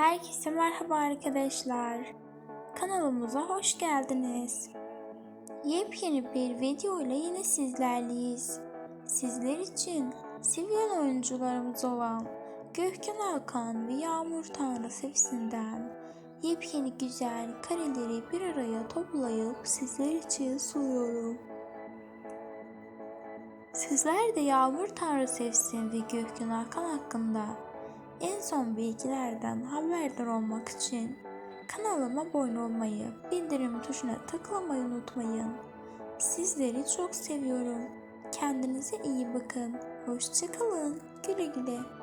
Herkese merhaba arkadaşlar. Kanalımıza hoş geldiniz. Yepyeni bir video ile yine sizlerleyiz. Sizler için sevilen oyuncularımız olan Gökhan Hakan ve Yağmur Tanrı Sevisinden yepyeni güzel kareleri bir araya toplayıp sizler için sunuyorum. Sizler de Yağmur Tanrı Sevsin ve Gökhan Hakan hakkında en son bilgilerden haberdar olmak için kanalıma abone olmayı, bildirim tuşuna tıklamayı unutmayın. Sizleri çok seviyorum. Kendinize iyi bakın. Hoşçakalın. Güle güle.